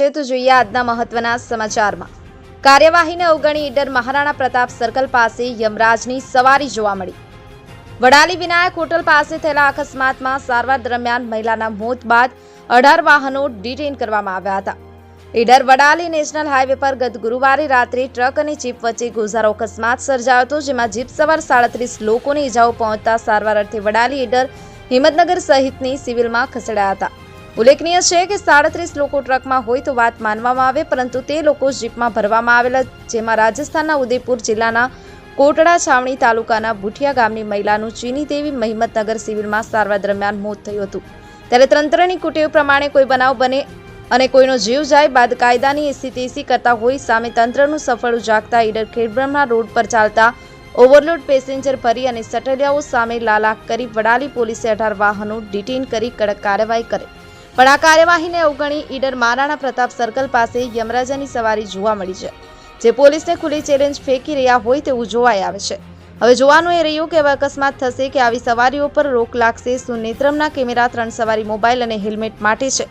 તો જોઈએ આજના મહત્વના સમાચારમાં. કાર્યવાહીને અવગણી ઈડર મહારાણા પ્રતાપ સર્કલ પાસે યમરાજની સવારી જોવા મળી. વડાલી વિનાયક હોટલ પાસે થયેલા અકસ્માતમાં સારવાર દરમિયાન મહિલાના મોત બાદ અઢાર વાહનો ડિટેઇન કરવામાં આવ્યા હતા. ઈડર વડાલી નેશનલ હાઈવે પર ગત ગુરુવારે રાત્રે ટ્રક અને જીપ વચ્ચે ગોઝારો અકસ્માત સર્જાયો હતો, જેમાં જીપ સવાર સાડત્રીસ લોકોને ઈજાઓ પહોંચતા સારવાર અર્થે વડાલી ઈડર હિંમતનગર સહિતની સિવિલમાં ખસેડાયા હતા. ઉલ્લેખનીય છે કે સાડત્રીસ લોકો ટ્રકમાં હોય તો વાત માનવામાં આવે, પરંતુ તે લોકો જીપમાં ભરવામાં આવેલા, જેમાં રાજસ્થાનના ઉદયપુર જિલ્લાના કોટડા છાવણી તાલુકાના ભૂઠિયા ગામની મહિલાનું ચીની દેવી મહિમતનગર સિવિલમાં સારવાર દરમિયાન મોત થયું હતું. ત્યારે તંત્રની કુટેવ પ્રમાણે કોઈ બનાવ બને અને કોઈનો જીવ જાય બાદ કાયદાની તેસી કરતા હોય, સામે તંત્રનું સફળ ઉજાગતા ઈડર ખેડબ્રહ્મા રોડ પર ચાલતા ઓવરલોડ પેસેન્જર ભરી અને સટલિયાઓ સામે લાલાક કરી વડાલી પોલીસે અઢાર વાહનો ડિટેઇન કરી કડક કાર્યવાહી કરે. પણ આ કાર્યવાહીને અવગણી ઈડર મહારાણા પ્રતાપ સર્કલ પાસે યમરાજાની સવારી જોવા મળી છે. જે પોલીસને ખુલ્લી ચેલેન્જ ફેંકી રહ્યા હોય તેવું જોવાઈ આવે છે. હવે જોવાનું એ રહ્યું કે એવા અકસ્માત થશે કે આવી સવારીઓ પર રોક લાગશે શું નેત્રમના કેમેરા ત્રણ સવારી મોબાઈલ અને હેલ્મેટ માટે છે.